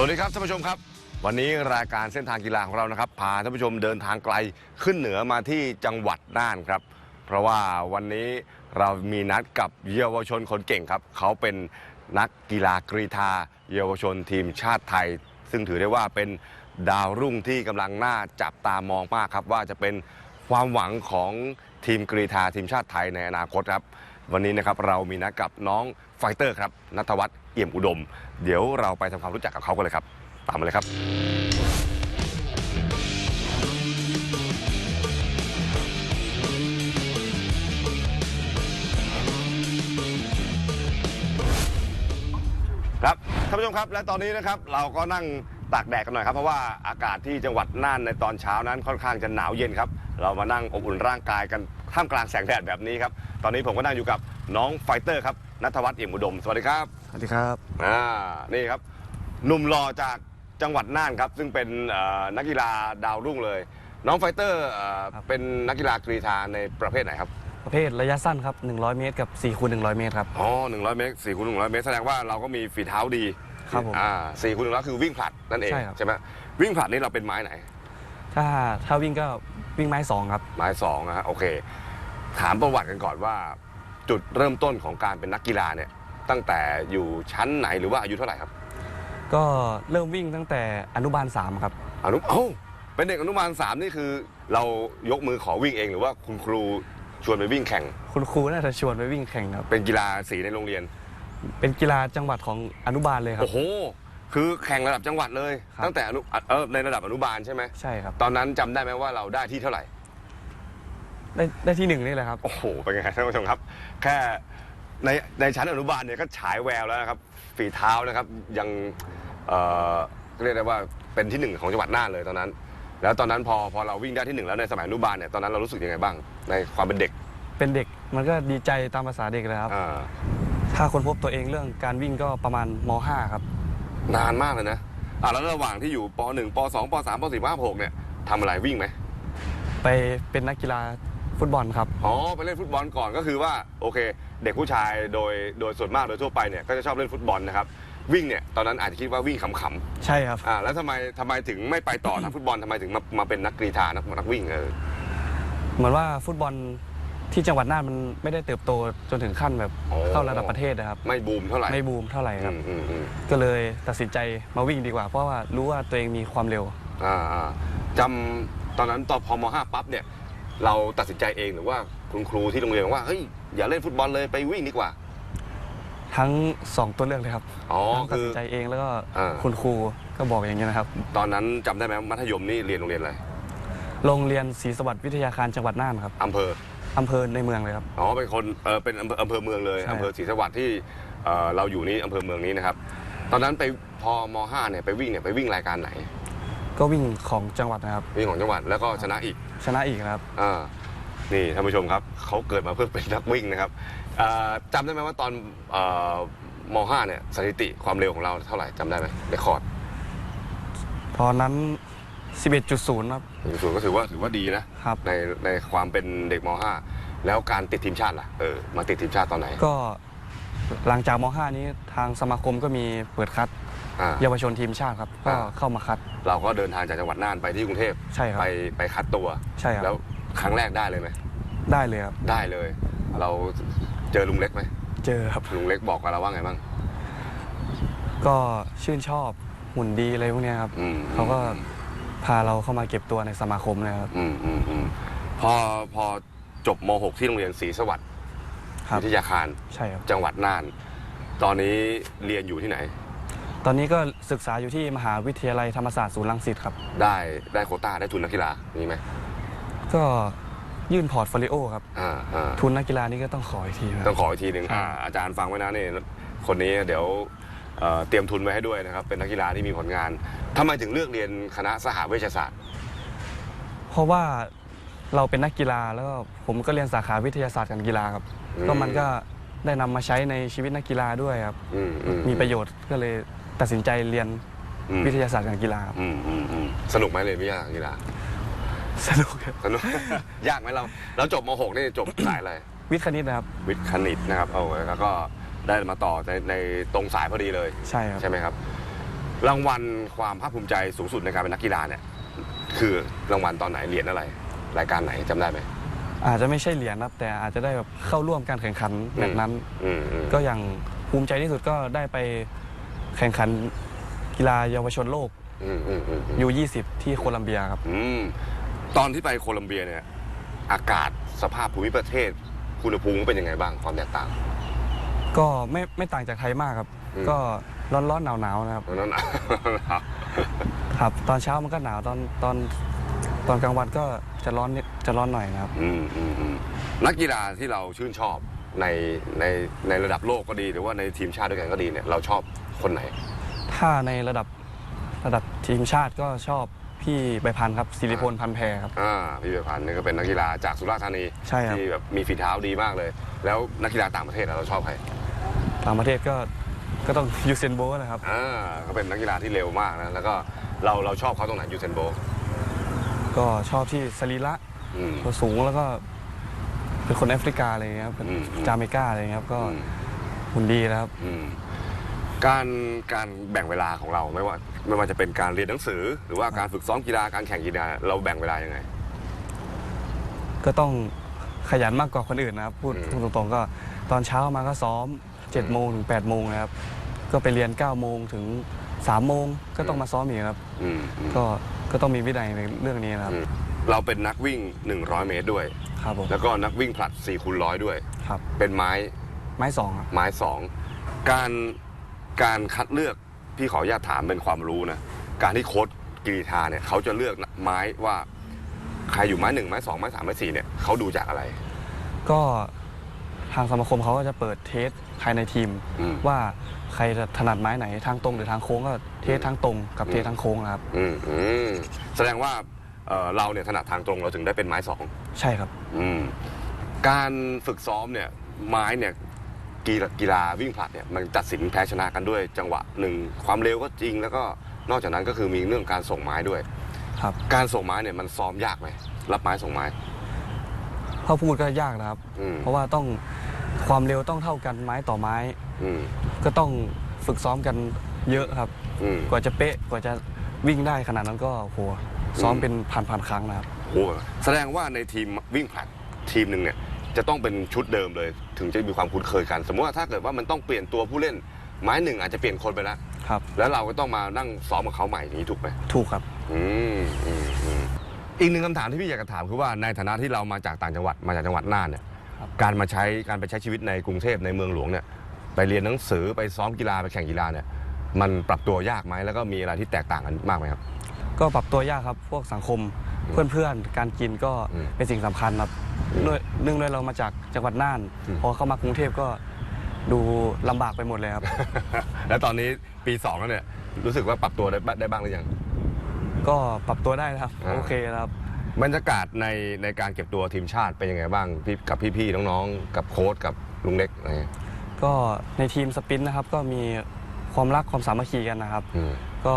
สวัสดีครับท่านผู้ชมครับ วันนี้รายการเส้นทางกีฬาของเรานะครับพาท่านผู้ชมเดินทางไกลขึ้นเหนือมาที่จังหวัดน่านครับ เพราะว่าวันนี้เรามีนัดกับเยาวชนคนเก่งครับ เขาเป็นนักกีฬากรีธาเยาวชนทีมชาติไทย ซึ่งถือได้ว่าเป็นดาวรุ่งที่กำลังน่าจับตามองมากครับ ว่าจะเป็นความหวังของทีมกรีธาทีมชาติไทยในอนาคตครับ วันนี้นะครับเรามีนัดกับน้องไฟเตอร์ครับนัทวัฒน์ เอี่ยมอุดม เดี๋ยวเราไปทำความรู้จักกับเขากันเลยครับ ตามมาเลยครับ ครับท่านผู้ชมครับและตอนนี้นะครับเราก็นั่งตากแดดกันหน่อยครับ เพราะว่าอากาศที่จังหวัดน่านในตอนเช้านั้นค่อนข้างจะหนาวเย็นครับ เรามานั่งอบอุ่นร่างกายกันท่ามกลางแสงแดดแบบนี้ครับ ตอนนี้ผมก็นั่งอยู่กับน้องไฟเตอร์ครับ นัทวัฒน์เอี่ยมอุดม สวัสดีครับ สวัสดีครับ อ่า นี่ครับ หนุ่มหล่อจากจังหวัดน่านครับ ซึ่งเป็นเอ่อนักกีฬาดาวรุ่งเลย น้องไฟเตอร์เอ่อครับ เป็นนักกีฬากรีธาในประเภทไหนครับ ประเภทระยะสั้นครับ 100 เมตรกับ4คูณ100 เมตรครับ อ๋อ100เมตร4คูณ100เมตรแสดงว่าเราก็มีฝีเท้าดีครับผมอ่า4คูณ100คือวิ่งผลัดนั่นเองใช่ครับใช่ไหมวิ่งผลัดนี่เราเป็นไม้ไหน ถ้าถ้าวิ่งก็วิ่งไม้สองครับ ไม้สองนะฮะโอเค ถามประวัติกันก่อนว่า จุดเริ่มต้นของการเป็นนักกีฬาเนี่ยตั้งแต่อยู่ชั้นไหนหรือว่าอายุเท่าไหร่ครับ ก็เริ่มวิ่งตั้งแต่อนุบาล3ครับอนุเอ้าเป็นเด็กอนุบาลสามนี่คือ เรายกมือขอวิ่งเองหรือว่าคุณครูชวนไปวิ่งแข่ง คุณครูน่าจะชวนไปวิ่งแข่งครับ เป็นกีฬาสีในโรงเรียน เป็นกีฬาจังหวัดของอนุบาลเลยครับ โอ้โห คือแข่งระดับจังหวัดเลย ครับ ตั้งแต่อนุเออในระดับอนุบาลใช่ไหม ใช่ครับ ตอนนั้นจำได้ไหมว่าเราได้ที่เท่าไหร่ ได้ได้ที่หนึ่งนี่แหละครับ โอ้โห เป็นไงท่านผู้ชมครับ แค่ในในชั้นอนุบาลเนี่ยก็ฉายแววแล้วนะครับ ฝีเท้านะครับยังเอ่อเรียกได้ว่าเป็นที่หนึ่งของจังหวัดน่านเลยตอนนั้น แล้วตอนนั้นพอพอเราวิ่งได้ที่หนึ่งแล้วในสมัยอนุบาลเนี่ยตอนนั้นเรารู้สึกยังไงบ้าง ในความเป็นเด็กเป็นเด็กมันก็ดีใจตามภาษาเด็กเลยครับ อ่าถ้าคนพบตัวเองเรื่องการวิ่งก็ประมาณม .5 ครับ นานมากเลยนะอ่าแล้วระหว่างที่อยู่ป .1 ป .2 ป .3 ป .4 ป .6 เนี่ยทำอะไรวิ่งไหมไปเป็นนักกีฬา ฟุตบอลครับ อ๋อไปเล่นฟุตบอลก่อนก็คือว่าโอเค เด็กผู้ชายโดยโดยส่วนมากโดยทั่วไปเนี่ยก็จะชอบเล่นฟุตบอลนะครับวิ่งเนี่ยตอนนั้นอาจจะคิดว่าวิ่งขำๆใช่ครับอ่าแล้วทำไมทำไมถึงไม่ไปต่อนักฟุตบอลทำไมถึงมามาเป็นนักกรีธานักนักวิ่งเออเหมือนว่าฟุตบอลที่จังหวัดน่านมันไม่ได้เติบโตจนถึงขั้นแบบอ๋อเข้าระดับประเทศนะครับ ไม่บูมเท่าไหร่ไม่บูมเท่าไหร่คอืรับมอืมอืมก็เลยตัดสินใจมาวิ่งดีกว่า เพราะว่ารู้ว่าตัวเองมีความเร็ว อ่าอ่าจำตอนนั้นตอนพอมห้าปั๊บเนี่ย เราตัดสินใจเองหรือว่าคุณครูที่โรงเรียนบอกว่าเฮ้ยอย่าเล่นฟุตบอลเลยไปวิ่งดีกว่า ทั้งสองตัวเลือกเลยครับอ๋อทั้งตัดคือ สินใจเองแล้วก็อ่า คุณครูก็บอกอย่างนี้ยนะครับ ตอนนั้นจำได้ไหมมัธยมนี่เรียนโรงเรียนอะไรโรงเรียนศรีสวัสดิ์วิทยาคารจังหวัดน่านครับอำเภออำเภอในเมืองเลยครับ อ๋อเป็นคนเออเป็นอำเภออำเภอเมืองเลยใช่ อำเภอศรีสวัสดิ์ที่เอ่อเราอยู่นี่อำเภอเมืองนี้นะครับ ตอนนั้นไปพอมห้าเนี่ยไปวิ่งเนี่ยไปวิ่งรายการไหน ก็วิ่งของจังหวัดนะครับ วิ่งของจังหวัดแล้วก็ชนะอีกชนะอีกครับ อ่านี่ท่านผู้ชมครับเขาเกิดมาเพื่อเป็นนักวิ่งนะครับเอ่อจำได้ไหมว่าตอนเอ่อม .5 เนี่ยสถิติความเร็วของเราเท่าไหร่จำได้ไหมเรคคอร์ดตอนนั้น 11.0 ครับส่วนก็ถือว่าถือว่าดีนะครับ ในในความเป็นเด็กม .5 แล้วการติดทีมชาติล่ะเออมาติดทีมชาติตอนไหนก็หลังจากม .5 นี้ทางสมาคมก็มีเปิดคัด อ่า เยาวชนทีมชาติครับก็อ่าเข้ามาคัด เราก็เดินทางจากจังหวัดน่านไปที่กรุงเทพใช่ครับไปไปคัดตัวใช่ครับ แล้วครั้งแรกได้เลยไหมได้เลยครับ ได้เลย เราเจอลุงเล็กไหมเจอครับ ลุงเล็กบอกกับเราว่าไงบ้าง ก็ชื่นชอบหุ่นดีอะไรพวกเนี้ยครับอืม เขาก็พาเราเข้ามาเก็บตัวในสมาคมนะครับอืมอืมอืมพอพอจบม .6 ที่โรงเรียนศรีสวัสดิ์ครับ วิทยาคารใช่ครับ จังหวัดน่าน ตอนนี้เรียนอยู่ที่ไหน ตอนนี้ก็ศึกษาอยู่ที่มหาวิทยาลัยธรรมศาสตร์ศูนย์รังสิตครับ ได้ได้โควต้าได้ทุนนักกีฬามีไหมก็ยื่นพอร์ตโฟลิโอครับ อ่าอ่าทุนนักกีฬานี่ก็ต้องขออีกทีนะคต้รัอบงขออีกทีหนึ่งใช่อ่าอาจารย์ฟังไว้นะนี่คนนี้เดี๋ยวเอ่อเตรียมทุนไว้ให้ด้วยนะครับ เป็นนักกีฬาที่มีผลงานทำไมถึงเลือกเรียนคณะสหเวชศาสตร์ เพราะว่าเราเป็นนักกีฬาแล้วก็ผมก็เรียนสาขาวิทยาศาสตร์การกีฬาครับ อืม ก็มันก็ได้นำมาใช้ในชีวิตนักกีฬาด้วยครับ อืมอืมีประโยชน์ก็เลย ตัดสินใจเรียนอืม วิทยาศาสตร์การกีฬาครับอืมอืมอืมสนุกไหมเลยวิทยากีฬาสนุกครับสนุก ยากไหมเราเราจบม .6 นี่จบ สายอะไรวิทย์คณิตนะครับ วิทย์คณิตนะครับเอาแล้วก็ได้มาต่อในในตรงสายพอดีเลย ใช่ครับ ใช่ไหมครับ รางวัลความภาคภูมิใจสูงสุดในการเป็นนักกีฬาเนี่ย คือรางวัลตอนไหนเหรียญอะไร รายการไหนจำได้ไหมอาจจะไม่ใช่เหรียญครับ แต่อาจจะได้แบบเข้าร่วมการแข่งขันแบบนั้น อืมอืมก็อย่างภูมิใจที่สุดก็ได้ไป แข่งขันกีฬาเยาวชนโลกอืมอืมอืมอืมยู20ที่โคลัมเบียครับ อืมตอนที่ไปโคลัมเบียเนี่ย อากาศสภาพภูมิประเทศคุณภูมิเป็นยังไงบ้างความแตกต่าง ก็ไม่ไม่ต่างจากไทยมากครับ อืม ก็ร้อนร้อนหนาวหนาวๆนะครับ ตอนนั้นครับ ตอนเช้ามันก็หนาวตอนตอนตอนกลางวันก็จะร้อนนิดจะร้อนหน่อยนะครับ อืมอืมอืมนักกีฬาที่เราชื่นชอบในในในระดับโลกก็ดี หรือว่าในทีมชาติด้วยกันก็ดีเนี่ยเราชอบ คนไหน ถ้าในระดับระดับทีมชาติก็ชอบพี่ใบพันธ์ครับสิริพลพันธ์แพรครับ อ่าพี่เบียพันธ์นี่ก็เป็นนักกีฬาจากสุราษฎร์ธานีใช่ครับ ที่แบบมีฝีเท้าดีมากเลย แล้วนักกีฬาต่างประเทศอะเราชอบใครต่างประเทศก็ก็ต้องยูเซนโบล์นะครับ อ่าเขาเป็นนักกีฬาที่เร็วมากนะแล้วก็เราเราชอบเขาตรงไหนยูเซนโบลต์ก็ชอบที่สรีระอืม ตัวสูงแล้วก็ เป็นคนแอฟริกาอะไรอย่างเงี้ยครับเป็นอืมอืมจาเมกาอะไรอย่างเงี้ยครับก็อืม หุ่นดีนะครับ อืม การการแบ่งเวลาของเราไม่ว่าไม่ว่าจะเป็นการเรียนหนังสือ หรือว่าการฝึกซ้อมกีฬาการแข่งกีฬาเราแบ่งเวลายังไง ก็ต้องขยันมากกว่าคนอื่นนะครับพูดอืมพูดตรงๆก็ตอนเช้ามาก็ซ้อม7จ็ดโมงถึง8ปดโมงนะครับ ก็ไปเรียน9ก้าโมงถึง3ามโมงก็ต้องมาซ้อมอีกครับ อืมอืมก็ก็ต้องมีวินัยในเรื่องนี้นะครับอืมเราเป็นนักวิ่ง 100 เมตรด้วย ครับผมแล้วก็นักวิ่งผลัด4คูณร้อยด้วย ครับ เป็นไม้ไม้สองครับไม้สองการ การคัดเลือกพี่ขออนุญาตถามเป็นความรู้นะการที่โค้ชกรีธาเนี่ยเขาจะเลือกไม้ว่าใครอยู่ไม้หนึ่งไม้สองไม้สามไม้สี่เนี่ยเขาดูจากอะไร ก็ทางสมาคมเขาก็จะเปิดเทสภายในทีม อืม ว่าใครจะถนัดไม้ไหนทางตรงหรือทางโค้งก็เทสทางตรงกับเทสทางโค้งนะครับอืมอืมแสดงว่าเอ่อเราเนี่ยถนัดทางตรงเราถึงได้เป็นไม้สองใช่ครับ อืมการฝึกซ้อมเนี่ยไม้เนี่ย กีฬากีฬาวิ่งผลัดเนี่ยมันตัดสินแพ้ชนะกันด้วย จังหวะหนึ่งความเร็วก็จริง แล้วก็นอกจากนั้นก็คือมีเรื่องการส่งไม้ด้วย ครับ การส่งไม้เนี่ยมันซ้อมยากไหมรับไม้ส่งไม้ ถ้าพูดก็ยากนะครับ อืม เพราะว่าต้องความเร็วต้องเท่ากันไม้ต่อไม้ อืมก็ต้องฝึกซ้อมกันเยอะครับ อืม กว่าจะเป๊ะกว่าจะวิ่งได้ขนาดนั้นก็โหซ้อมอืม เป็นพันๆครั้งนะครับโหแสดงว่าในทีมวิ่งผลัดทีมหนึ่งเนี่ย จะต้องเป็นชุดเดิมเลย ถึงจะมีความคุ้นเคยกัน สมมติว่าถ้าเกิดว่ามันต้องเปลี่ยนตัวผู้เล่นไม้หนึ่งอาจจะเปลี่ยนคนไปแล้วครับ แล้วเราก็ต้องมานั่งซ้อมกับเขาใหม่อย่างนี้ถูกไหมถูกครับอืมอืมอืมอีกหนึ่งคำถามที่พี่อยากจะถามคือว่าในฐานะที่เรามาจากต่างจังหวัดมาจากจังหวัดน่านเนี่ยครับการมาใช้การไปใช้ชีวิตในกรุงเทพในเมืองหลวงเนี่ยไปเรียนหนังสือไปซ้อมกีฬาไปแข่งกีฬาเนี่ยมันปรับตัวยากไหมแล้วก็มีอะไรที่แตกต่างกันมากไหมครับ ก็ปรับตัวยากครับพวกสังคมอืมเพื่อนๆ การกินก็อืมเป็นสิ่งสำคัญครับอืมด้วย เนื่องด้วยเรามาจากจังหวัดน่านอืมพอเข้ามากรุงเทพก็ดูลำบากไปหมดเลยครับ แล้วตอนนี้ปีสองแล้วเนี่ยรู้สึกว่าปรับตัวได้บ้างได้บ้างหรือยัง ก็ปรับตัวได้นะครับ อ่า โอเคแล้วครับ บรรยากาศในในการเก็บตัวทีมชาติเป็นยังไงบ้างพี่กับพี่ๆน้องๆ กับโค้ชกับลุงเล็กอะไรเงี้ยก็ในทีมสปรินต์นะครับ ก็มีความรักความสามัคคีกันนะครับ อืมก็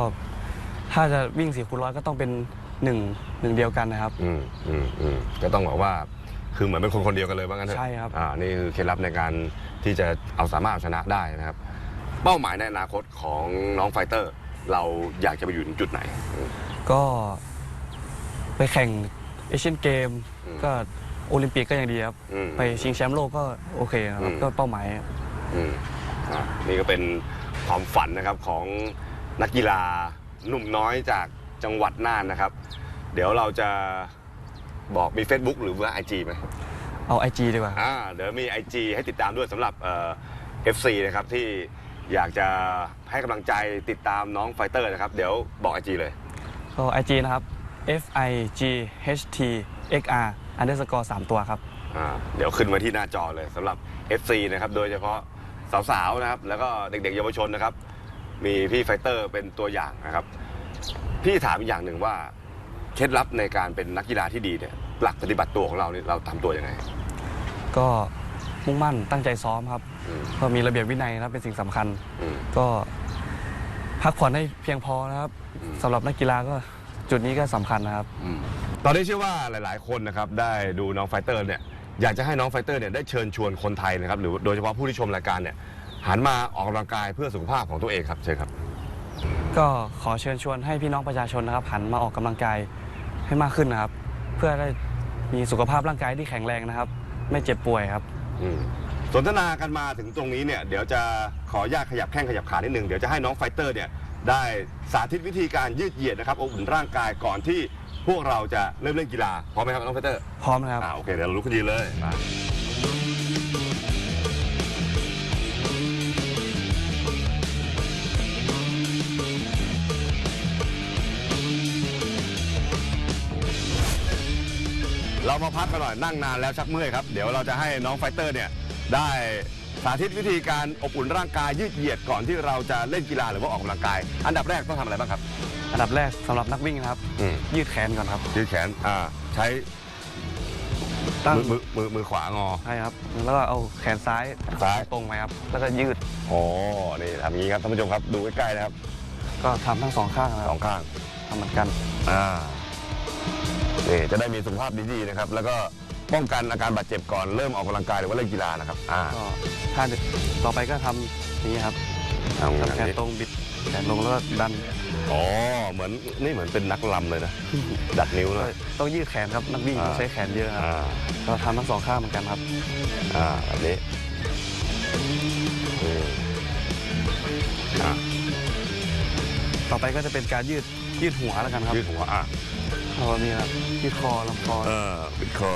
ถ้าจะวิ่งสี่คูณร้อยก็ต้องเป็นหนึ่งหนึ่งเดียวกันนะครับ อืมอืมอืมก็ต้องบอกว่า คือเหมือนเป็นคนคนเดียวกันเลยว่างั้นเถอะใช่ครับ อ่านี่คือเคล็ดลับในการที่จะเอาสามารถเอาชนะได้นะครับ เป้าหมายในอนาคตของน้องไฟเตอร์ เราอยากจะไปอยู่ถึงจุดไหนอืมก็ไปแข่งเอเชียนเกม อืม ก็โอลิมปิกก็ยังดีครับ อืม ไปชิงแชมป์โลกก็โอเคนะครับ อืม ก็เป้าหมาย อืมอะนี่ก็เป็นความฝันนะครับของนักกีฬาหนุ่มน้อยจากจังหวัดน่านนะครับ เดี๋ยวเราจะ บอกมี Facebook หรือว่า IG ไหมเอาไอจีดีกว่า อ่าเดี๋ยวมี IG ให้ติดตามด้วยสำหรับเอ่อ FC นะครับที่อยากจะให้กำลังใจติดตามน้องไฟเตอร์นะครับ เดี๋ยวบอก IG เลย ก็ไอจีนะครับ F I G H T X R underscore สามตัวครับ อ่าเดี๋ยวขึ้นมาที่หน้าจอเลยสำหรับ FC นะครับ โดยเฉพาะสาวๆนะครับ แล้วก็เด็กๆเยาวชนนะครับ มีพี่ไฟเตอร์เป็นตัวอย่างนะครับ พี่ถามอีกอย่างหนึ่งว่าเค ล็ดลับในการเป็นนักกีฬาที่ดีเนี่ยหลักปฏิบัติตัวของเราเนี่ยเราทำตัวยังไง ก็มุ่งมั่นตั้งใจซ้อมครับอืม ก็มีระเบียบวินัยนะครับเป็นสิ่งสำคัญ อืม ก็พักผ่อนให้เพียงพอนะครับอืม สำหรับนักกีฬาก็จุดนี้ก็สำคัญนะครับ อืมตอนนี้เชื่อว่าหลาย ๆ คนนะครับได้ดูน้องไฟเตอร์เนี่ยอยากจะให้น้องไฟเตอร์เนี่ยได้เชิญชวนคนไทยนะครับหรือโดยเฉพาะผู้ที่ชมรายการเนี่ยหันมาออกกำลังกายเพื่อสุขภาพของตัวเองครับเชิญครับ ก็ขอเชิญชวนให้พี่น้องประชาชนนะครับหันมาออกกำลังกาย ให้มากขึ้นนะครับ เพื่อได้มีสุขภาพร่างกายที่แข็งแรงนะครับ ไม่เจ็บป่วยครับ อืมสนทนากันมาถึงตรงนี้เนี่ยเดี๋ยวจะขออนุญาตขยับแข้งขยับขานิดนึงเดี๋ยวจะให้น้องไฟเตอร์เนี่ยได้สาธิตวิธีการยืดเหยียดนะครับอบอุ่นร่างกายก่อนที่พวกเราจะเริ่มเล่นกีฬาพร้อมไหมครับน้องไฟเตอร์พร้อมนะครับ อ่าโอเคเดี๋ยวเราลุกขึ้นยืนเลยมา เรามาพักกันหน่อยนั่งนานแล้วชักเมื่อยครับ เดี๋ยวเราจะให้น้องไฟเตอร์เนี่ยได้สาธิตวิธีการอบอุ่นร่างกายยืดเหยียดก่อนที่เราจะเล่นกีฬาหรือว่าออกกำลังกาย อันดับแรกต้องทำอะไรบ้างครับ อันดับแรกสำหรับนักวิ่งนะครับ อืม ยืดแขนก่อนครับ ยืดแขนอ่าใช้ตั้งมือมือมือมือขวางอ ใช่ครับ แล้วก็เอาแขนซ้ายซ้าย ตรงไหมครับ แล้วก็ยืดโอ้นี่ทำอย่างนี้ครับท่านผู้ชมครับดูใกล้ๆนะครับก็ทำทั้งสองข้างนะคสรัอบงข้างทำเหมือนกัน อ่า นี่จะได้มีสุขภาพดีๆนะครับ แล้วก็ป้องกันอาการบาดเจ็บก่อนเริ่มออกกำลังกายหรือว่าเล่นกีฬานะครับอ่า ก็ท่าต่อไปก็ทำอย่างนี้ครับเอาอย่างทำแขนนี้ตรงบิดแขนลงแล้วก็ดันอ๋อเหมือนนี่เหมือนเป็นนักลำเลยนะดัดนิ้วหก็น่อยต้องยืดแขนครับนักวิ่งอ่า ใช้แขนเยอะครับอ่าก็ทำทั้งสองข้างเหมือนกันครับอ่าแบบนี้อืมอ่าต่อไปก็จะเป็นการยืดยืดหัวแล้วกันครับยืดหัวอะ เอาแบบนี้ครับยืดคอลำคอเออปิดคอ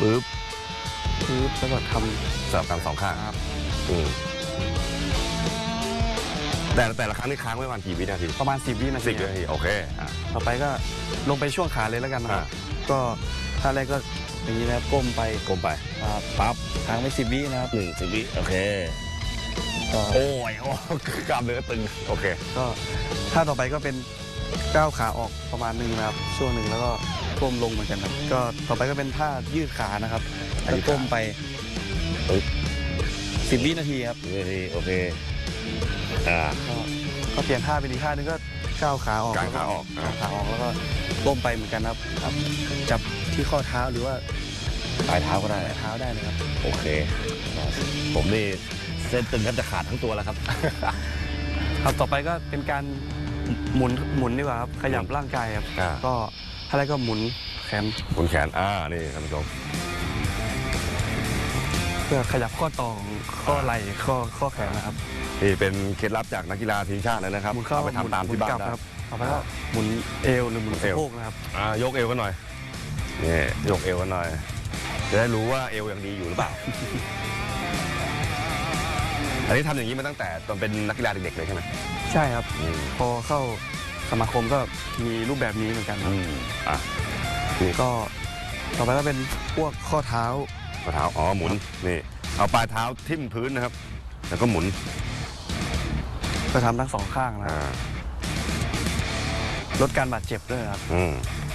ปึ๊บปึ๊บแล้วก็ทสลับกันสองข้างำครับอืมแต่แต่ละครั้งนี่ค้างไว้ประมาณกี่วินาทีประมาณ 10 วินาสิทีบวินาทีโอเคอะ ต่อไปก็ลงไปช่วงขาเลยแล้วกันนะครับ อ่าก็ท่าแรกก็อย่างนี้นะครับก้มไปกลมไปครับปั๊บค้างไว้10 วินะครับหนึ่งสิบวิโอเค ก็โอ้ยโอ้กล้ามเนื้อตึงโอเค ก็ท่าต่อไปก็เป็น ก้าวขาออกประมาณหนึ่งนะครับ ช่วงหนึ่งแล้วก็ก้มลงเหมือนกันครับก็ต่อไปก็เป็นท่ายืดขานะครับอ่าก็ยืดขาก้มไปปึ๊บ สิบวินาทีครับ นี่ทีโอเค อ่า ก็ก็เปลี่ยนท่าเป็นอีกท่านึงก็ก้าวขาออกก้าวขาออกก้าวขาออกแล้วก็ก้มไปเหมือนกันครับครับ จับที่ข้อเท้าหรือว่าปลายเท้าก็ได้ ปลายเท้าได้นะครับ โอเค ผมนี่เส้นตึงแทบจะขาดทั้งตัวแล้วครับ ครับต่อไปก็เป็นการ หมุนหมุนดีกว่าครับขยับร่างกายครับ อ่า ก็ท่าแรกก็หมุนแขนหมุนแขน อ่า นี่ท่านผู้ชม เพื่อขยับข้อต่อของข้อไหล่ข้อข้อแขนนะครับนี่เป็นเคล็ดลับจากนักกีฬาทีมชาติเลยนะครับหมุนเข้าเอาไปทำตามที่บ้านหมุกลัได้ ครับต่อไปก็หมุนเอวหรือหมุนเอสะว โพกนะครับ อ่ายกเอวกันหน่อยนี่ยกเอวกันหน่อย จะได้รู้ว่าเอวยังดีอยู่หรือเปล่า อันนี้ทำอย่างนี้มาตั้งแต่ตอนเป็นนักกีฬาเด็กๆเลยใช่ไหมใช่ครับ อืมพอเข้าสมาคมก็มีรูปแบบนี้เหมือนกันครับอืมอะก็ต่อไปก็เป็นพวกข้อเท้า ข้อเท้าอ๋อหมุนนี่ เอาปลายเท้าทิ่มพื้นนะครับ แล้วก็หมุนก็ทำทั้งสองข้างนะคอ่ารับลดการบาดเจ็บด้วยครับ อืมอะ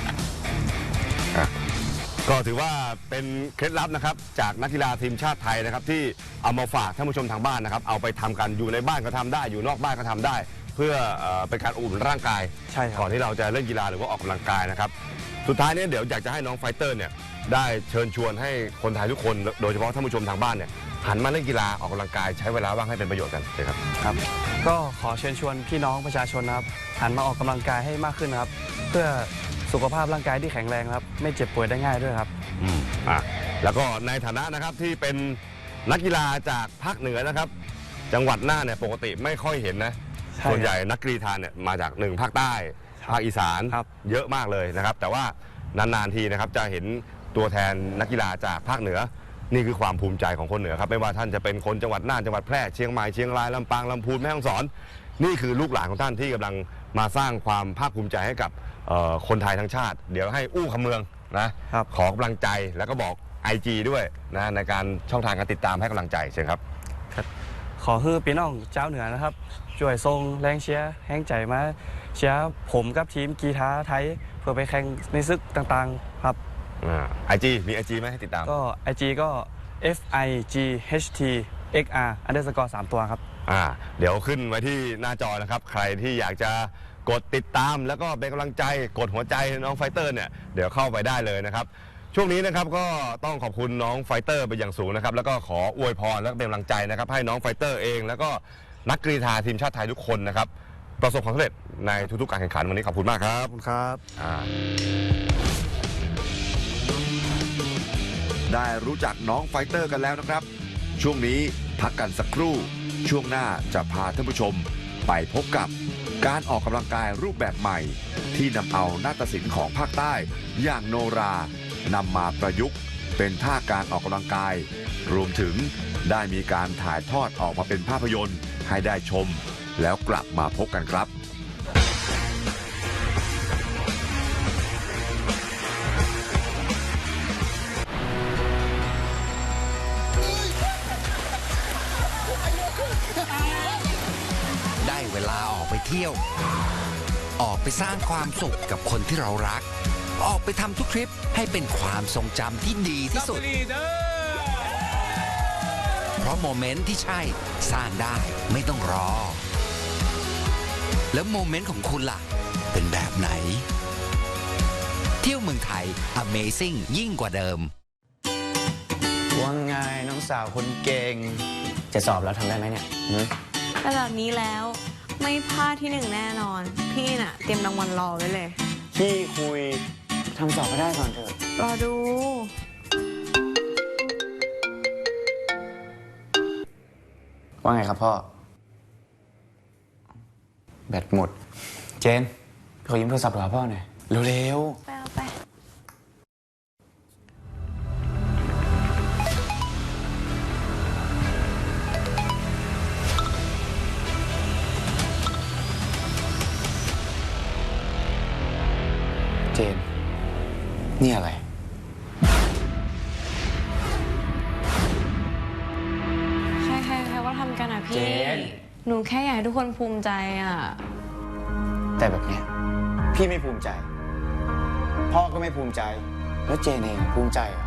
ก็ถือว่าเป็นเคล็ดลับนะครับจากนักกีฬาทีมชาติไทยนะครับที่เอามาฝากท่านผู้ชมทางบ้านนะครับเอาไปทำกันอยู่ในบ้านก็ทำได้ อยู่นอกบ้านก็ทำได้ เพื่อเอ่อเป็นการอุ่นร่างกายใช่ครัก่บอนที่เราจะเล่นกีฬาหรือว่าออกกำลังกายนะครับสุดท้ายเนี่ยเดี๋ยวอยากจะให้น้องไฟเตอร์เนี่ยได้เชิญชวนให้คนไทยทุกคนโดยเฉพาะท่านผู้ชมทางบ้านเนี่ยหันมาเล่นกีฬาออกกำลังกายใช้เวลาว่างให้เป็นประโยชน์กันเลยครับ ครับก็ขอเชิญชวนพี่น้องประชาชนนะครับหันมาออกกำลังกายให้มากขึ้นนะครับ เพื่อ สุขภาพร่างกายที่แข็งแรงครับ ไม่เจ็บป่วยได้ง่ายด้วยครับ อืมอะแล้วก็ในฐานะนะครับที่เป็นนักกีฬาจากภาคเหนือนะครับ จังหวัดน่านเนี่ยปกติไม่ค่อยเห็นนะ ใช่ส่วนใหญ่นักกรีธาเนี่ยมาจากหนึ่งภาคใต้ภาคอีสานครับ เยอะมากเลยนะครับ แต่ว่านานๆทีนะครับจะเห็นตัวแทนนักกีฬาจากภาคเหนือ นี่คือความภูมิใจของคนเหนือครับไม่ว่าท่านจะเป็นคนจังหวัดน่านจังหวัดแพร่เชียงใหม่เชียงรายลำปางลำพูนแม่ฮ่องสอน นี่คือลูกหลานของท่านที่กำลังมาสร้างความภาคภูมิใจให้กับเอ่อ คนไทยทั้งชาติ เดี๋ยวให้อู้คำเมืองนะครับขอกำลังใจแล้วก็บอก IG ด้วยนะในการช่องทางการติดตามให้กำลังใจเชิญครับ ขอให้พี่น้องเจ้าเหนือนะครับ ช่วยส่งแรงเชียร์แห้งใจมาเชียร์ผมกับทีมกีฬาไทย เพื่อไปแข่งในซึกต่างๆครับไอจีมีไอจีไหมให้ติดตาม ก็ IG ก็ F I G H T X R underscore 3ตัวครับ อ่า เดี๋ยวขึ้นไว้ที่หน้าจอนะครับ ใครที่อยากจะ กดติดตามแล้วก็เป็นกำลังใจกดหัวใจน้องไฟเตอร์เนี่ยเดี๋ยวเข้าไปได้เลยนะครับ ช่วงนี้นะครับก็ต้องขอบคุณน้องไฟเตอร์เป็นอย่างสูงนะครับแล้วก็ขออวยพรและเป็นกำลังใจนะครับ ให้น้องไฟเตอร์เอง แล้วก็นักกรีฑาทีมชาติไทยทุกคนนะครับประสบความสำเร็จในทุกๆการแข่งขันวันนี้ขอบคุณมากครับ ขอบคุณครับอ่าได้รู้จักน้องไฟเตอร์กันแล้วนะครับ ช่วงนี้พักกันสักครู่ ช่วงหน้าจะพาท่านผู้ชมไปพบกับ การออกกำลังกายรูปแบบใหม่ ที่นำเอานาฏศิลป์ของภาคใต้ อย่างโนรานำมาประยุกต์ เป็นท่าการออกกำลังกาย รวมถึงได้มีการถ่ายทอดออกมาเป็นภาพยนตร์ให้ได้ชม แล้วกลับมาพบกันครับ ที่ยว ออกไปสร้างความสุขกับคนที่เรารัก ออกไปทำทุกทริปให้เป็นความทรงจำที่ดีที่สุด เพราะโมเมนต์ที่ใช่สร้างได้ไม่ต้องรอ แล้วโมเมนต์ของคุณล่ะ เป็นแบบไหน เที่ยวเมืองไทย Amazing ยิ่งกว่าเดิมว่าไงน้องสาวคนเก่ง จะสอบแล้วทำได้ไหมเนี่ยหือระดับนี้แล้ว ไม่พลาดที่หนึ่งแน่นอน พี่น่ะ เตรียมรางวัลรอไว้เลย พี่คุยทำสอบก็ได้ก่อนเถอะ รอดู ว่าไงครับพ่อ แบตหมด เจนขอยืมโทรศัพท์หาพ่อหน่อย เร็วไปเอาไป เจน นี่อะไร ใครใครใครว่าทำกันอะพี่ เจน หนูแค่อยากให้ทุกคนภูมิใจอะ แต่แบบเนี้ยพี่ไม่ภูมิใจ พ่อก็ไม่ภูมิใจ แล้วเจนเองภูมิใจเหรอ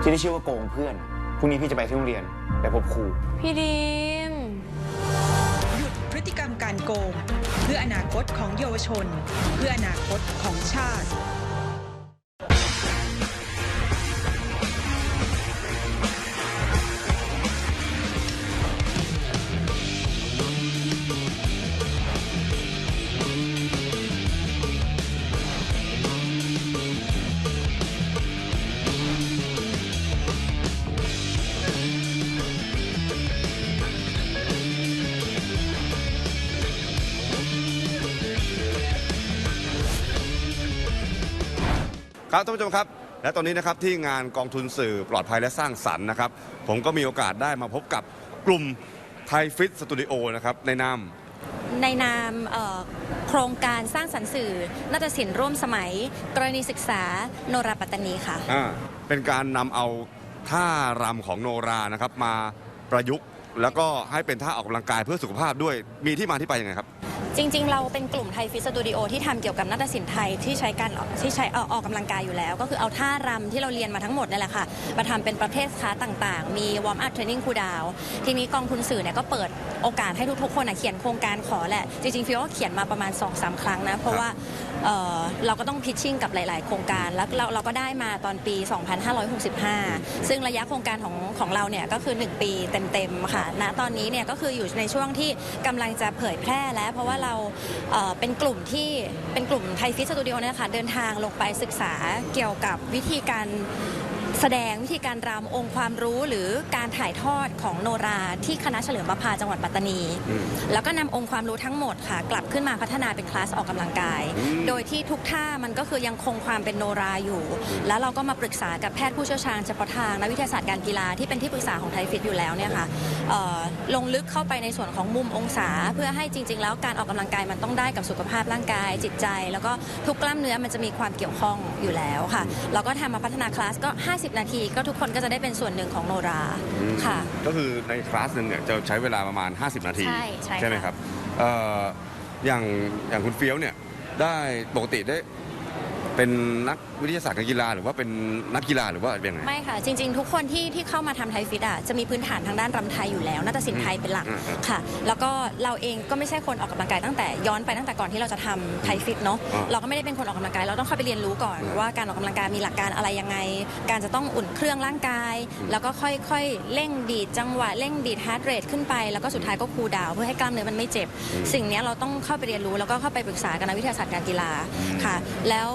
ที่ได้ชื่อว่าโกงเพื่อนพรุ่งนี้พี่จะไปที่โรงเรียนไปพบครู พี่ดีม หยุดพฤติกรรมการโกงเพื่ออนาคตของเยาวชน เพื่ออนาคตของชาติ ครับท่านผู้ชมครับ และตอนนี้นะครับที่งานกองทุนสื่อปลอดภัยและสร้างสรรค์นะครับ ผมก็มีโอกาสได้มาพบกับกลุ่มไทยฟิตสตูดิโอนะครับในนาม ในนามเอ่อโครงการสร้างสรรค์สื่อนาฏศิลป์ร่วมสมัย กรณีศึกษาโนราปัตตานีค่ะ อ่าเป็นการนำเอาท่ารำของโนรานะครับมาประยุกต์ แล้วก็ให้เป็นท่าออกกำลังกายเพื่อสุขภาพด้วยมีที่มาที่ไปยังไงครับ จริง ๆ เราเป็นกลุ่มไทยฟิสตูดิโอที่ทำเกี่ยวกับนาฏศิลป์ไทยที่ใช้การที่ใช้ออออกกำลังกายอยู่แล้ว ก็คือเอาท่ารำที่เราเรียนมาทั้งหมดนี่แหละค่ะมาทำเป็นประเภทคลาต่างๆ มีวอร์มอัพเทรนนิ่งคูดาวทีนี้กองทุนสื่อเนี่ยก็เปิดโอกาสให้ทุกๆคนเขียนโครงการขอแหละ จริงๆฟิวก็เขียนมาประมาณ2-3ครั้งนะ เพราะว่าเราก็ต้องพิชชิ่งกับหลาย ๆ โครงการแล้วเราเราก็ได้มาตอนปี 2565 ซึ่งระยะโครงการของของเราเนี่ยก็คือ 1 ปีเต็มๆค่ะณตอนนี้เนี่ยก็คืออยู่ในช่วงที่กำลังจะเผยแพร่แล้วเพราะว่าเราเราเป็นกลุ่มที่เป็นกลุ่มไทยฟิสสตูดิโอเนี่ยค่ะเดินทางลงไปศึกษาเกี่ยวกับวิธีการ แสดงวิธีการรำองค์ความรู้หรือการถ่ายทอดของโนราที่คณะเฉลิมประภาจังหวัดปัตตานี แล้วก็นำองค์ความรู้ทั้งหมดค่ะ กลับขึ้นมาพัฒนาเป็นคลาสออกกำลังกายอืมโดยที่ทุกท่ามันก็คือยังคงความเป็นโนราอยู่ แล้วเราก็มาปรึกษากับแพทย์ผู้เชี่ยวชาญเฉพาะทางนักวิทยาศาสตร์การกีฬาที่เป็นที่ปรึกษาของไทยฟิตอยู่แล้วเนี่ยค่ะเอ่อลงลึกเข้าไปในส่วนของมุมองศา เพื่อให้จริง ๆ แล้วการออกกำลังกายมันต้องได้กับสุขภาพร่างกายจิตใจ แล้วก็ทุกกล้ามเนื้อมันจะมีความเกี่ยวข้องอยู่แล้วค่ะเราก็ทำมาพัฒนาคลาสก็ 50นาที ก็ทุกคนก็จะได้เป็นส่วนหนึ่งของโนราค่ะ ก็คือในคลาสหนึ่งเนี่ยจะใช้เวลาประมาณ 50 นาทีใช่ใช่ไหมค่ะ ครับเอ่ออย่างอย่างคุณเฟี้ยวเนี่ยได้ปกติได้ เป็นนักวิทยาศาสตร์การกีฬาหรือว่าเป็นนักกีฬาหรือว่าเป็นยังไง ไม่ค่ะ จริง ๆ ทุกคนที่ที่เข้ามาทำไทยฟิตอะจะมีพื้นฐานทางด้านรำไทยอยู่แล้วนาฏศิลป์ไทยเป็นหลักอืมอืมค่ะ แล้วก็เราเองก็ไม่ใช่คนออกกำลังกายตั้งแต่ย้อนไปตั้งแต่ก่อนที่เราจะทำไทยฟิตเนาะอ่าเราก็ไม่ได้เป็นคนออกกำลังกาย เราต้องเข้าไปเรียนรู้ก่อนอืมว่าการออกกำลังกายมีหลักการอะไรยังไง การจะต้องอุ่นเครื่องร่างกาย แล้วก็ค่อยๆเร่งดีดจังหวะเร่งดีดฮาร์ดเรทขึ้นไปแล้วก็สุดท้ายก็คูลดาวน์เพื่อให้กล้ามเนื้อมันไม่เจ็บ สิ่งเนี้ยเราต้องเข้าไปเรียนรู้แล้วก็เข้าไปปรึกษากับนักวิทยาศาสตร์การกีฬาค่ะ แล้ว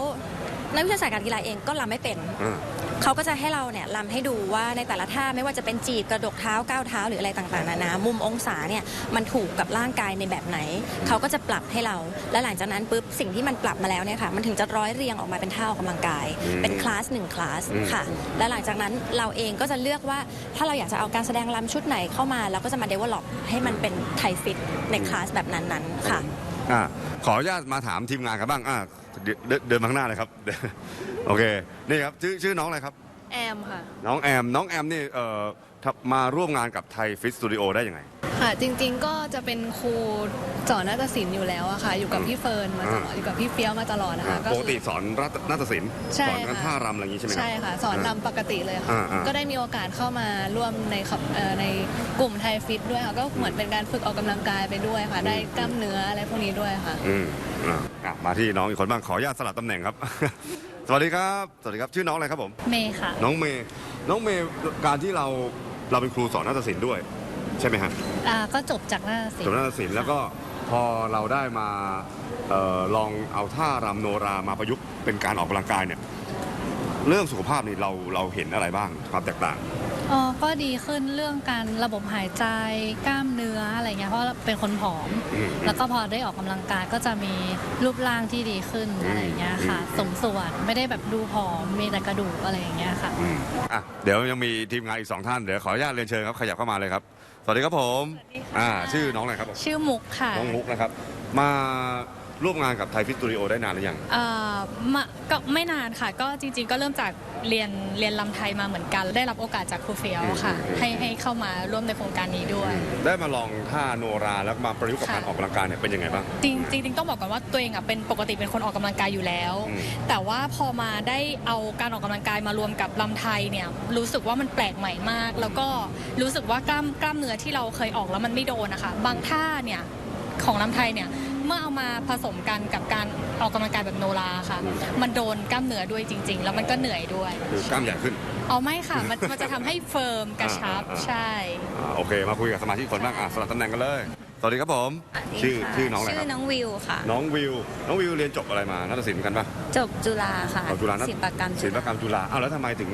นักวิทยาศาสตร์การกีฬาเองก็รำไม่เป็นอ่าเขาก็จะให้เราเนี่ยลำให้ดูว่าในแต่ละท่าไม่ว่าจะเป็นจีบกระดกเท้าก้าวเท้าหรืออะไรต่างๆนานามุมองศาเนี่ยมันถูกกับร่างกายในแบบไหน เขาก็จะปรับให้เรา และหลังจากนั้นปุ๊บสิ่งที่มันปรับมาแล้วเนี่ยค่ะมันถึงจะร้อยเรียงออกมาเป็นท่าออกกำลังกายอืมเป็นคลาสหนึ่งคลาสอืมค่ะ และหลังจากนั้นเราเองก็จะเลือกว่าถ้าเราอยากจะเอาการแสดงลำชุดไหนเข้ามาเราก็จะมาเดเวลลอปให้มันเป็นไทยฟิตในคลาสแบบนั้นๆค่ะ อ่าขออนุญาตมาถามทีมงานกันบ้างอ่าเดินเดินเดินมาข้างหน้าเลยครับโอเค นี่ครับชื่อชื่อน้องอะไรครับ แอมค่ะ น้องแอม น้องแอมนี่เอ่อทับ มาร่วมงานกับไทยฟิตสตูดิโอได้ยังไง ค่ะจริงๆก็จะเป็นครูสอนนาฏศิลป์อยู่แล้วอะค่ะ อยู่กับพี่เฟิร์นมาตลอดอ่าอยู่กับพี่เฟี้ยวมาตลอดนะคะปกติสอนรัตนาฏศิลป์ใช่สอนการค่ะท่ารำอะไรอย่างนี้ใช่ไหมครับ ใช่ค่ะ สอนรำปกติเลยค่ะ อ่าอ่าก็ได้มีโอกาสเข้ามาร่วมในขับเอ่อในกลุ่มไทยฟิตด้วยค่ะ ก็เหมือนเป็นการฝึกออกกำลังกายไปด้วยค่ะ ได้กล้ามเนื้ออะไรพวกนี้ด้วยค่ะ อืมอะอะมาที่น้องอีกคนบ้างขออนุญาตสลับตำแหน่งครับ สวัสดีครับ สวัสดีครับชื่อน้องอะไรครับผม เมย์ค่ะ น้องเมย์น้องเมย์การที่เรา เราเป็นครูสอนนาฏศิลป์ด้วย ใช่ไหมฮะอ่าก็จบจากนาฏศิลจบป์นาฏศิลป์แล้วก็พอเราได้มาเออลองเอาท่ารำโนรามาประยุกต์เป็นการออกกำลังกายเนี่ยเรื่องสุขภาพนี่เราเราเห็นอะไรบ้างความแตกต่าง อ๋อก็ดีขึ้นเรื่องการระบบหายใจกล้ามเนื้ออะไรเงี้ยเพราะเป็นคนผอมอืมแล้วก็พอได้ออกกำลังกายก็จะมีรูปร่างที่ดีขึ้นอืมอะไรอย่างเงี้ยค่ะอืมสมส่วนไม่ได้แบบดูผอมมีแต่กระดูกอะไรอย่างเงี้ยค่ะอืมอะเดี๋ยวยังมีทีมงานอีกสองท่านเดี๋ยวขออนุญาตเรียนเชิญครับขยับเข้ามาเลยครับสวัสดีครับผมอ่าชื่อน้องอะไรครับผมชื่อมุกค่ะน้องมุกนะครับ มา ร่วมงานกับไทยฟิตสตูดิโอได้นานหรือยัง เอ่อมาก็ไม่นานค่ะ ก็จริงๆ ก็เริ่มจากเรียนเรียนลำไทยมาเหมือนกัน ได้รับโอกาสจากครูเฟียวค่ะ อืม ให้ให้เข้ามาร่วมในโครงการนี้ด้วย ได้มาลองท่าโนราแล้วมาประยุกต์กับค่ะ การออกกำลังกายเนี่ยเป็นยังไงบ้าง จริงจริงๆต้องบอกก่อนว่าตัวเองอะเป็นปกติเป็นคนออกกำลังกายอยู่แล้ว อืม แต่ว่าพอมาได้เอาการออกกำลังกายมารวมกับลำไทยเนี่ยรู้สึกว่ามันแปลกใหม่มาก แล้วก็รู้สึกว่ากล้ามกล้ามเนื้อที่เราเคยออกแล้วมันไม่โดนนะคะ บางท่าเนี่ยของลำไทยเนี่ย เมื่อเอามาผสมกันกับการออกกำลังกายแบบโนราค่ะ มันโดนกล้ามเนื้อด้วยจริง ๆ แล้วมันก็เหนื่อยด้วย คือกล้ามใหญ่ขึ้น เอาไม่ค่ะ มันมันจะทำให้เฟิร์มกระชับอ่าอ่า ใช่ อ่าโอเค มาคุยกับสมาชิกคนบ้างอะสลับตำแหน่งกันเลย สวัสดีครับผมชื่อชื่อน้องอะไรคชื่รัอบน้องวิวค่ะ น้องวิว น้องวิวเรียนจบอะไรมานาฏศิลป์เหมือนกันปะจบจุฬาค่ะเอาจุฬานาฏศิลปกรรมศิลปกรรมจุฬาอ้าวแล้วทำไมถึง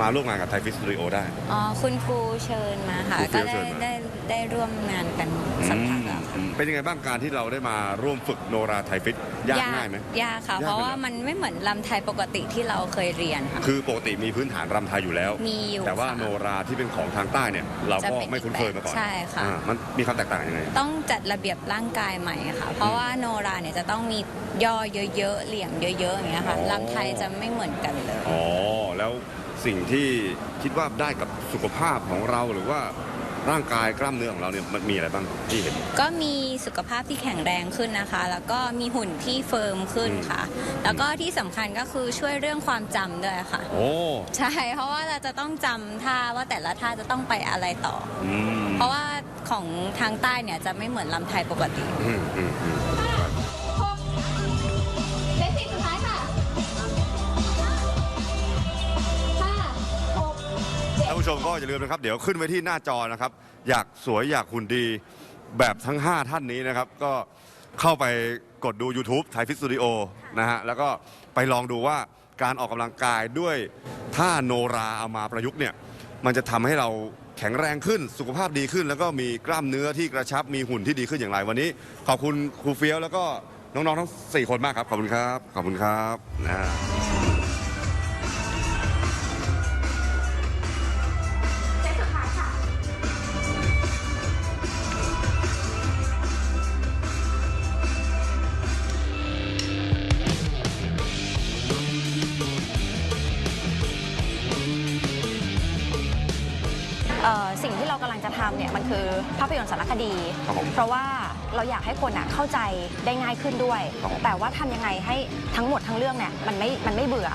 มาร่วมงานกับไทยฟิตสตูดิโอได้ อ๋อคุณครูเชิญมาค่ะครูเฟี้ก็ยวเชิได้ญมา ได้ได้ร่วมงานกันสักพักแล้วอืม เป็นยังไงบ้างการที่เราได้มาร่วมฝึกโนราไทยฟิตยากง่ายไหมยากค่ะยากไหมเพราะว่ามันไม่เหมือนลำไทยปกติที่เราเคยเรียนค่ะ คือปกติมีพื้นฐานรำไทยอยู่แล้วมีอยู่แต่ว่าค่ะโนราที่เป็นของทางใต้เนี่ย เราจะก็เป็นไม่คุ้นเคยมาก่อนใช่ค่ะอ่ามันมีความแตกต่างยังไงต้องจัดระเบียบร่างกายใหม่ค่ะ เพราะว่าโนราเนี่ยจะต้องมีย่อเยอะๆเหลี่ยมเยอะๆอย่างเงี้ยค่ะอ๋อลำไทยจะไม่เหมือนกันเลยอ๋อแล้วสิ่งที่คิดว่าได้กับสุขภาพของเราหรือว่า ร่างกายกล้ามเนื้อของเราเนี่ยมันมีอะไรบ้างที่เห็น ก็มีสุขภาพที่แข็งแรงขึ้นนะคะ แล้วก็มีหุ่นที่เฟิร์มขึ้นค่ะ แล้วก็ที่สำคัญก็คือช่วยเรื่องความจำด้วยค่ะ โอ้ใช่ เพราะว่าเราจะต้องจำท่าว่าแต่ละท่าจะต้องไปอะไรต่อ อืมเพราะว่าของทางใต้เนี่ยจะไม่เหมือนลำไทยปกติ อืมอืมอืม ผู้ชมก็อย่าลืมนะครับ เดี๋ยวขึ้นไว้ที่หน้าจอนะครับ อยากสวยอยากหุ่นดีแบบทั้ง 5 ท่านนี้นะครับ ก็เข้าไปกดดู YouTube ไทยฟิตสตูดิโอนะฮะ แล้วก็ไปลองดูว่าการออกกำลังกายด้วยท่าโนราเอามาประยุกต์เนี่ย มันจะทำให้เราแข็งแรงขึ้นสุขภาพดีขึ้น แล้วก็มีกล้ามเนื้อที่กระชับมีหุ่นที่ดีขึ้นอย่างไรวันนี้ ขอบคุณครูเฟี้ยวแล้วก็น้องๆทั้ง 4 คนมากครับ ขอบคุณครับ ขอบคุณครับนะ จะทำเนี่ยมันคือภาพยนตร์สารคดี ครับผมเพราะว่าเราอยากให้คนอะเข้าใจได้ง่ายขึ้นด้วย ครับแต่ว่าทำยังไงให้ทั้งหมดทั้งเรื่องเนี่ยมันไม่มันไม่เบื่อ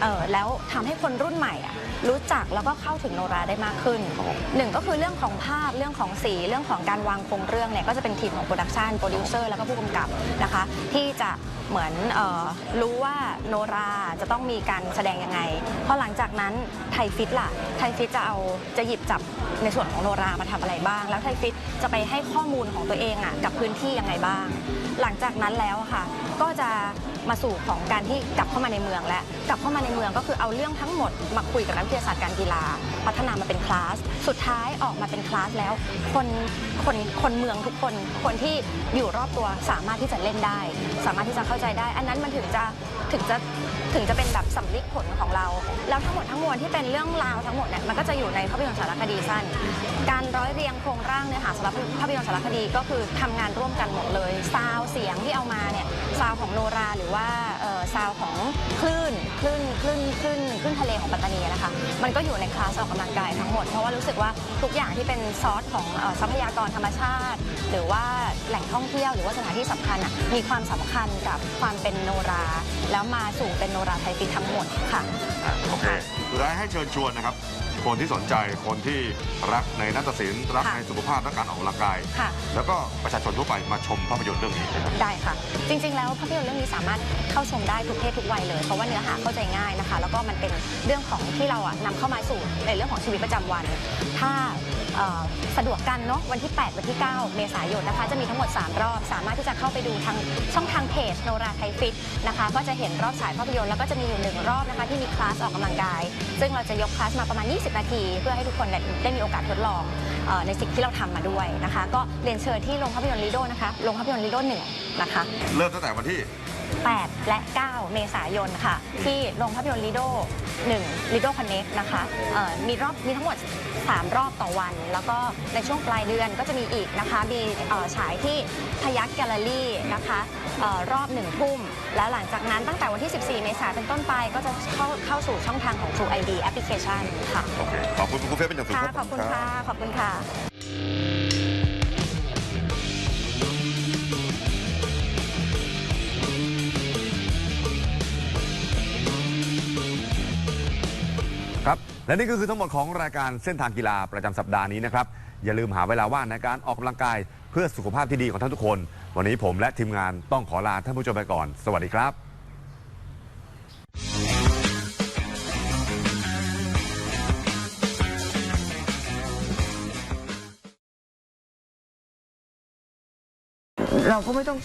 เออแล้วทำให้คนรุ่นใหม่อะ รู้จักแล้วก็เข้าถึงโนราได้มากขึ้นครับผมหนึ่งก็คือเรื่องของภาพเรื่องของสีเรื่องของการวางโครงเรื่องเนี่ยก็จะเป็นทีมของโปรดักชันโปรดิวเซอร์แล้วก็ผู้กำกับนะคะที่จะเหมือนเออรู้ว่าโนราจะต้องมีการแสดงยังไงพอหลังจากนั้นไทยฟิตล่ะ ไทยฟิตจะเอาจะหยิบจับในส่วนของโนรามาทำอะไรบ้าง แล้วไทยฟิตจะไปให้ข้อมูลของตัวเองอะกับพื้นที่ยังไงบ้าง หลังจากนั้นแล้วอะค่ะ ก็จะมาสู่ของการที่กลับเข้ามาในเมืองและกลับเข้ามาในเมืองก็คือเอาเรื่องทั้งหมดมาคุยกับนักวิทยาศาสตร์การกีฬา พัฒนามาเป็นคลาส สุดท้ายออกมาเป็นคลาสแล้ว คนคนคนเมืองทุกคนคนที่อยู่รอบตัวสามารถที่จะเล่นได้ สามารถที่จะเข้าใจได้ อันนั้นมันถึงจะ ถึงจะถึงจะเป็นแบบสำลิดผลของเรา แล้วทั้งหมดทั้งมวลที่เป็นเรื่องราวทั้งหมดเนี่ยมันก็จะอยู่ในภาพยนตร์สารคดีสั้น การร้อยเรียงโครงร่างเนื้อหาสำหรับภาพยนตร์สารคดีก็คือทำงานร่วมกันหมดเลยซาวเสียงที่เอามาเนี่ยซาวของโนราหรือว่าเอ่อซาวของคลื่นคลื่นคลื่นคลื่นคลื่นทะเลของปัตตานีนะคะมันก็อยู่ในคลาสออกกำลังกายทั้งหมดเพราะว่ารู้สึกว่าทุกอย่างที่เป็นซอสของทรัพยากรธรรมชาติ หรือว่าแหล่งท่องเที่ยวหรือว่าสถานที่สำคัญมีความสำคัญกับความเป็นโนราแล้วมาสู่เป็นโนราไทยฟิตทั้งหมดค่ะ อะโอเคสุดท้ายให้เชิญชวนนะครับ คนที่สนใจคนที่รักในนาฏศิลป์รักค่ะในสุขภาพและการออกกำลังกาย ค่ะ แล้วก็ประชาชนทั่วไปมาชมภาพยนตร์เรื่องนี้นะครับ ได้ค่ะ จริงๆ แล้วภาพยนตร์เรื่องนี้สามารถเข้าชมได้ทุกเพศทุกวัยเลย เพราะว่าเนื้อหาเข้าใจง่ายนะคะ แล้วก็มันเป็นเรื่องของที่เราอะนำเข้ามาสู่ในเรื่องของชีวิตประจำวัน ถ้า เอ่อสะดวกกันเนาะวันที่ 8 วันที่ 9 เมษายนนะคะ จะมีทั้งหมด 3 รอบ สามารถที่จะเข้าไปดูทางช่องทางเพจโนราไทยฟิตนะคะ ก็จะเห็นรอบฉายภาพยนตร์แล้วก็จะมีอยู่หนึ่งรอบนะคะ ที่มีคลาสออกกำลังกาย ซึ่งเราจะยกคลาสมาประมาณ 20 นาที เพื่อให้ทุกคนได้ได้มีโอกาสทดลองเออในสิ่งที่เราทำมาด้วยนะคะ ก็เรียนเชิญที่โรงภาพยนตร์ลีโดนะคะโรงภาพยนตร์ลีโดหนึ่งนะคะ เริ่มตั้งแต่วันที่ 8 และ 9 เมษายนค่ะ ที่โรงภาพยนตร์ลีโด1ลีโดคอนเน็กนะคะเอ่อมีรอบมีทั้งหมด 3 รอบต่อวัน แล้วก็ในช่วงปลายเดือนก็จะมีอีกนะคะ มีเอ่อฉายที่พยัคฆ์แกลเลอรี่นะคะเอ่อรอบ1ทุ่ม แล้วหลังจากนั้นตั้งแต่วันที่ 14 เมษายนเป็นต้นไปก็จะเข้าเข้าสู่ช่องทางของ True ID แอปพลิเคชันค่ะ โอเค ขอบคุณคุณครูเฟซเป็นอย่างสูง ค่ะครับขอบคุณค่ะ ขอบคุณค่ะ และนี่ก็คือทั้งหมดของรายการเส้นทางกีฬาประจำสัปดาห์นี้นะครับ อย่าลืมหาเวลาว่างในการออกกำลังกายเพื่อสุขภาพที่ดีของท่านทุกคน วันนี้ผมและทีมงานต้องขอลาท่านผู้ชมไปก่อน สวัสดีครับเราก็ไม่ต้อง